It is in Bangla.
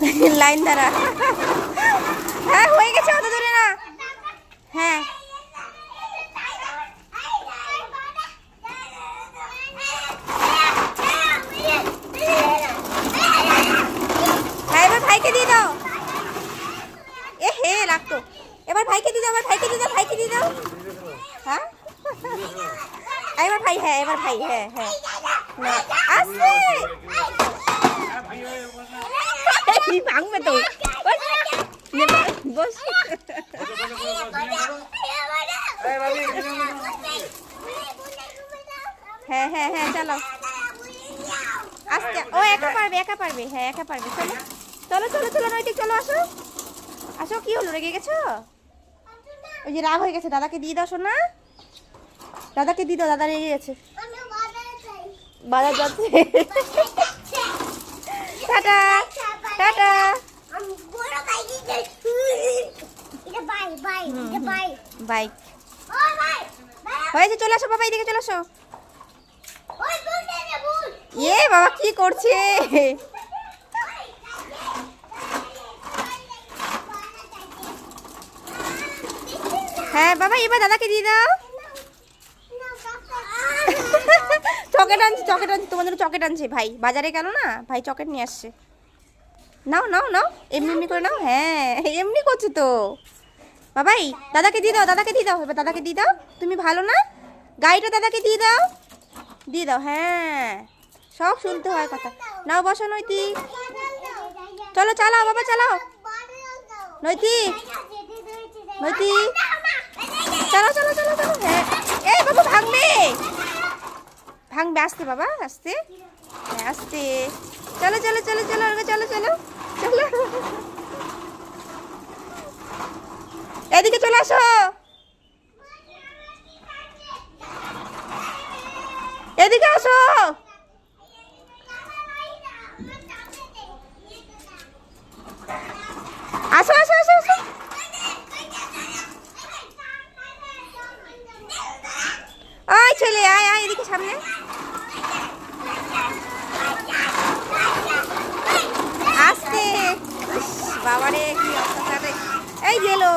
লাইন দ্বারা। হ্যাঁ হয়ে গেছে অত দূরে না। হ্যাঁ। ভাইকে দাও। এ হে এবার ভাইকে দিয়ে দাও, এবার ভাইকে হ্যাঁ? ভাই হ্যাঁ এবার ভাই হ্যাঁ হ্যাঁ। এই ভাঙবে তো বস নে, হ্যাঁ হ্যাঁ হ্যাঁ চলো আস্তে ও একা পারবে একা পারবে হ্যাঁ একা পারবে চলো চলো চলো চলো নৈতিক চলো আসো আসো কি হলো রেগে গেছো ওই যে রাগ হয়ে গেছে দাদাকে দিয়ে দাও শোনা দাদাকে দিয়ে দাও দাদা রেগে গেছে বাজার যাচ্ছে বাইক হয়েছে চলে আসো বাবা এদিকে চলে আসো। এ বাবা কি করছে? হ্যাঁ বাবা এবার দাদাকে দিয়ে দাও। চকেট আনছি চকেট আনছি তোমাদের চকেট আনছে। ভাই বাজারে গেল না? ভাই চকেট নিয়ে আসছে। নাও নাও নাও এমনি এমনি করে নাও। হ্যাঁ এমনি করছ তো। বাবাই, দাদাকে দিয়ে দাও, দাদাকে দিয়ে দাও, এবার দাদাকে দিয়ে দাও। তুমি ভালো না? গাড়িটা দাদাকে দিয়ে দাও। দিয়ে দাও হ্যাঁ। সব শুনতে হয় কথা। নাও, বসো নৈতিক চলো, চালাও, বাবা, চালাও। নৈতিক নৈতিক চলো চলো চলো চলো। হ্যাঁ। এই বাবা, ভাঙবে। ভাঙবে, আসতে, বাবা, আসতে। হ্যাঁ আসতে। চলো চলো চলো চলো চলো চলো। চলো। এদিকে চলে আসো। এদিকে আসো। আসো আসো আসো আসো। ওই ছেলে, আয় আয় এদিকে সামনে। আসতে। বাবারে, কি অত্যাচার। এই গেলো।